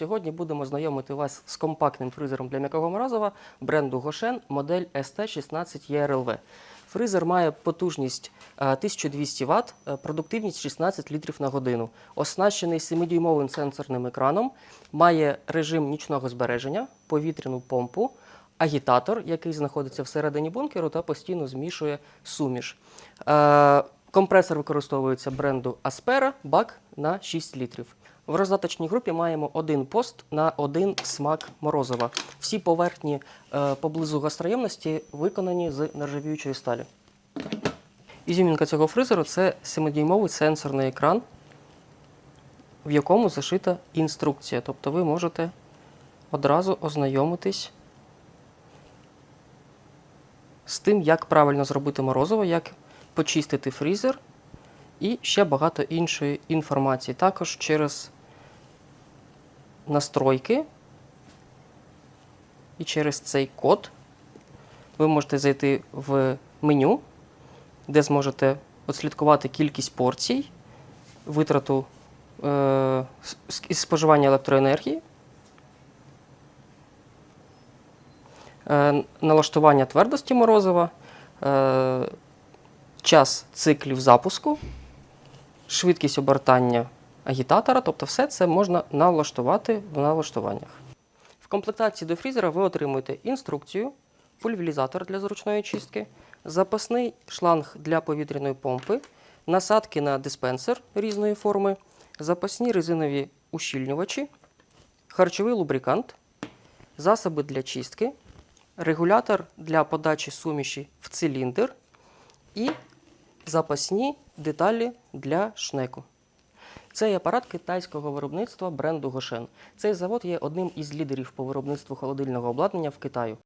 Сьогодні будемо знайомити вас з компактним фризером для м'якого морозива бренду Гошен модель ST16 ERLV. Фризер має потужність е, 1200 Вт, е, продуктивність 16 літрів на годину. Оснащений 7-дюймовим сенсорним екраном, має режим нічного збереження, повітряну помпу, агітатор, який знаходиться всередині бункеру та постійно змішує суміш. Компресор використовується бренду Aspera, бак на 6 літрів. В роздаточній групі маємо один пост на один смак морозива. Всі поверхні е, поблизу гастроємності виконані з нержавіючої сталі. Ізюмінка цього фризеру це 7-дюймовий сенсорний екран, в якому зашита інструкція. Тобто ви можете одразу ознайомитись з тим, як правильно зробити морозиво, як почистити фрізер і ще багато іншої інформації. Також через настройки і через цей код ви можете зайти в меню, де зможете отслідкувати кількість порцій, витрату е, споживання електроенергії, е, налаштування твердості морозива, е, час циклів запуску, швидкість обертання агітатора, тобто все це можна налаштувати в налаштуваннях. В комплектації до фрізера ви отримуєте інструкцію, пульверізатор для зручної чистки, запасний шланг для повітряної помпи, насадки на диспенсер різної форми, запасні резинові ущільнювачі, харчовий лубрикант, засоби для чистки, регулятор для подачі суміші в циліндр і запасні деталі для шнеку. Цей апарат китайського виробництва бренду Гошен. Цей завод є одним із лідерів по виробництву холодильного обладнання в Китаю.